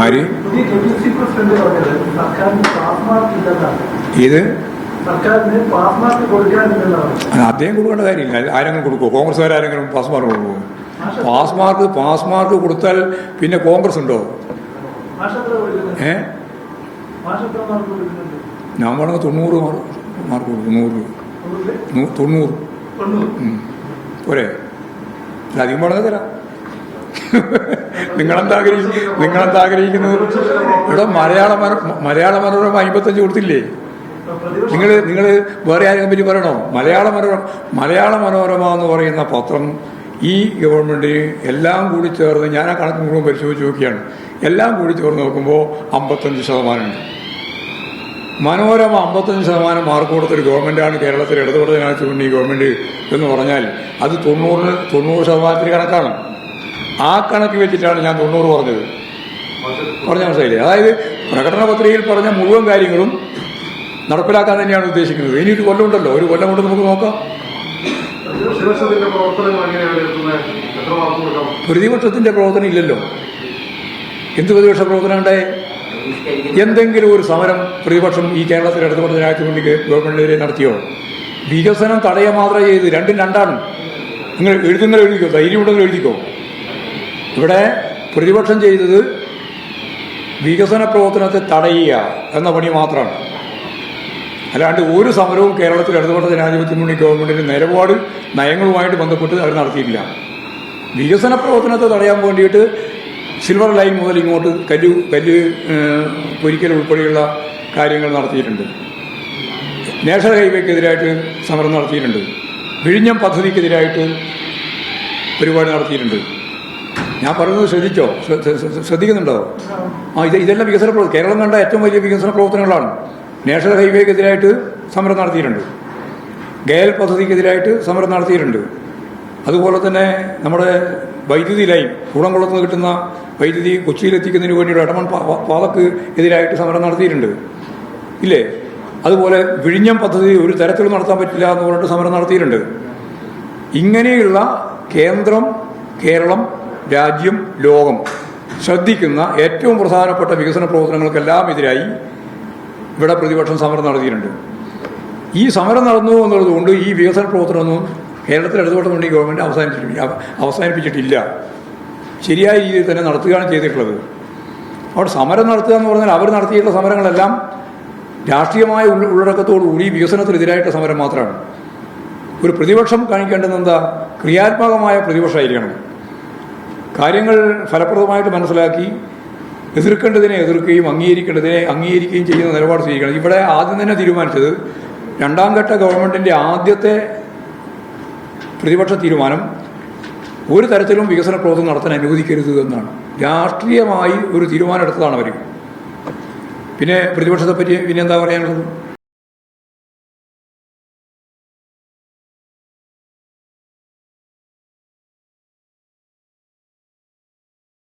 ആര്? ഇത് അദ്ദേഹം കൊടുക്കേണ്ട കാര്യമില്ല. ആരെങ്കിലും കൊടുക്കുമോ കോൺഗ്രസ്സുകാർ ആരെങ്കിലും പാസ് മാർക്ക് കൊടുക്കുമോ പാസ് മാർക്ക് പാസ് മാർക്ക് കൊടുത്താൽ പിന്നെ കോൺഗ്രസ് ഉണ്ടോ? ഏ? ഞാൻ വേണമെങ്കിൽ തൊണ്ണൂറ് മാർക്ക് കൊടുക്കും നൂറ് തൊണ്ണൂറ്. പോരെ. അധികം പറഞ്ഞ തരാം. നിങ്ങളെന്താ ആഗ്രഹിക്കുന്നത് നിങ്ങളെന്താ ആഗ്രഹിക്കുന്നത് ഇവിടെ മലയാള മനോ മലയാള മനോരമ അമ്പത്തഞ്ച് കൊടുത്തില്ലേ? നിങ്ങൾ നിങ്ങൾ വേറെ ആരെയും പറ്റി പറയണോ? മലയാള മനോരമ മലയാള മനോരമ എന്ന് പറയുന്ന പത്രം ഈ ഗവൺമെന്റ് എല്ലാം കൂടി ചേർന്ന് ഞാൻ ആ കണക്ക് മുഴുവൻ പരിശോധിച്ച് നോക്കിയാണ്. എല്ലാം കൂടി ചേർന്ന് നോക്കുമ്പോൾ അമ്പത്തഞ്ച് ശതമാനമുണ്ട്. മനോരമ അമ്പത്തഞ്ച് ശതമാനം മാർക്ക് കൊടുത്തൊരു ഗവൺമെന്റാണ് കേരളത്തിൽ ഇടതുപടത്തിനകത്ത് കൊണ്ട് ഈ ഗവൺമെന്റ് എന്ന് പറഞ്ഞാൽ അത് തൊണ്ണൂറിന് തൊണ്ണൂറ് ശതമാനത്തിന് കണക്കാണ്. ആ കണക്ക് വെച്ചിട്ടാണ് ഞാൻ തൊണ്ണൂറ് പറഞ്ഞത്. പറഞ്ഞ മനസ്സിലായില്ലേ? അതായത് പ്രകടന പത്രികയിൽ പറഞ്ഞ മുഴുവൻ കാര്യങ്ങളും നടപ്പിലാക്കാൻ തന്നെയാണ് ഉദ്ദേശിക്കുന്നത്. ഇനി ഒരു കൊല്ലം ഉണ്ടല്ലോ. ഒരു കൊല്ലം കൊണ്ട് നമുക്ക് നോക്കാം. പ്രതിപക്ഷത്തിന്റെ പ്രവർത്തനം ഇല്ലല്ലോ. എന്ത് പ്രതിപക്ഷ പ്രവർത്തനം ഉണ്ടായേ? എന്തെങ്കിലും ഒരു സമരം പ്രതിപക്ഷം ഈ കേരളത്തിൽ ഇടതുപക്ഷ മുന്നണി ഗവൺമെന്റിനെതിരെ നടത്തിയോ? വികസനം തടയ മാത്രമേ ചെയ്ത് രണ്ടും രണ്ടാണ്. നിങ്ങൾ എഴുതുന്നത് എഴുതിക്കോ? ധൈര്യമുണ്ടെങ്കിൽ എഴുതിക്കോ? ഇവിടെ പ്രതിപക്ഷം ചെയ്തത് വികസന പ്രവർത്തനത്തെ തടയുക എന്ന പണി മാത്രമാണ്. അല്ലാണ്ട് ഒരു സമരവും കേരളത്തിൽ ഇടതുപക്ഷ ജനാധിപത്യ മുന്നണി ഗവൺമെന്റിന്റെ നിലപാട് നയങ്ങളുമായിട്ട് ബന്ധപ്പെട്ട് അവർ നടത്തിയിട്ടില്ല. വികസന പ്രവർത്തനത്തെ തടയാൻ വേണ്ടിയിട്ട് സിൽവർ ലൈൻ മുതൽ ഇങ്ങോട്ട് കല്ല് കല്ല് പൊരിക്കൽ ഉൾപ്പെടെയുള്ള കാര്യങ്ങൾ നടത്തിയിട്ടുണ്ട്. നാഷണൽ ഹൈവേക്കെതിരായിട്ട് സമരം നടത്തിയിട്ടുണ്ട്. വിഴിഞ്ഞം പദ്ധതിക്കെതിരായിട്ട് പരിപാടി നടത്തിയിട്ടുണ്ട്. ഞാൻ പറയുന്നത് ശ്രദ്ധിച്ചോ? ശ്ര- ശ്ര- ശ്ര- ശ്രദ്ധിക്കുന്നുണ്ടോ? ആ ഇത് ഇതെല്ലാം വികസന പ്രവർത്തനം കേരളം കണ്ട ഏറ്റവും വലിയ വികസന പ്രവർത്തനങ്ങളാണ്. നാഷണൽ ഹൈവേക്കെതിരായിട്ട് സമരം നടത്തിയിട്ടുണ്ട്. ഗയൽ പദ്ധതിക്കെതിരായിട്ട് സമരം നടത്തിയിട്ടുണ്ട്. അതുപോലെ തന്നെ നമ്മുടെ വൈദ്യുതി ലൈൻ കൂടംകുളത്ത് നിന്ന് കിട്ടുന്ന വൈദ്യുതി കൊച്ചിയിലെത്തിക്കുന്നതിന് വേണ്ടിയുള്ള ഇടമൺ പാതക്ക് എതിരായിട്ട് സമരം നടത്തിയിട്ടുണ്ട്. ഇല്ലേ? അതുപോലെ വിഴിഞ്ഞം പദ്ധതി ഒരു തരത്തിലും നടത്താൻ പറ്റില്ല എന്ന് പറഞ്ഞിട്ട് സമരം നടത്തിയിട്ടുണ്ട്. ഇങ്ങനെയുള്ള കേന്ദ്രം കേരളം രാജ്യം ലോകം. ശ്രദ്ധിക്കുന്ന ഏറ്റവും പ്രധാനപ്പെട്ട വികസന പ്രവർത്തനങ്ങൾക്കെല്ലാം എതിരായി ഇവിടെ പ്രതിപക്ഷം സമരം നടത്തിയിട്ടുണ്ട്. ഈ സമരം നടന്നു എന്നുള്ളതുകൊണ്ട് ഈ വികസന പ്രവർത്തനമൊന്നും കേരളത്തിൽ ഇടതുപക്ഷ മുന്നണി ഗവൺമെന്റ് അവസാനിപ്പിച്ചിട്ടില്ല അവസാനിപ്പിച്ചിട്ടില്ല. ശരിയായ രീതിയിൽ തന്നെ നടത്തുകയാണ് ചെയ്തിട്ടുള്ളത്. അവിടെ സമരം നടത്തുക എന്ന് പറഞ്ഞാൽ അവർ നടത്തിയിട്ടുള്ള സമരങ്ങളെല്ലാം രാഷ്ട്രീയമായ ഉള്ള- ഉള്ളടക്കത്തോടുകൂടി വികസനത്തിനെതിരായിട്ട് സമരം മാത്രമാണ്. ഒരു പ്രതിപക്ഷം കാണിക്കേണ്ടത് എന്താ? ക്രിയാത്മകമായ പ്രതിപക്ഷമായിരിക്കണം. കാര്യങ്ങൾ ഫലപ്രദമായിട്ട് മനസ്സിലാക്കി എതിർക്കേണ്ടതിനെ എതിർക്കുകയും അംഗീകരിക്കേണ്ടതിനെ അംഗീകരിക്കുകയും ചെയ്യുന്ന നിലപാട് സ്വീകരിക്കണം. ഇവിടെ ആദ്യം തന്നെ തീരുമാനിച്ചത് രണ്ടാം ഘട്ട ഗവൺമെന്റിന്റെ ആദ്യത്തെ പ്രതിപക്ഷ തീരുമാനം ഒരു തരത്തിലും വികസന പ്രവർത്തനം നടത്താൻ അനുവദിക്കരുത് എന്നാണ്. രാഷ്ട്രീയമായി ഒരു തീരുമാനം എടുത്തതാണ് അവർ പിന്നെ പ്രതിപക്ഷത്തെ പറ്റി പിന്നെ എന്താ പറയാനുള്ളത്?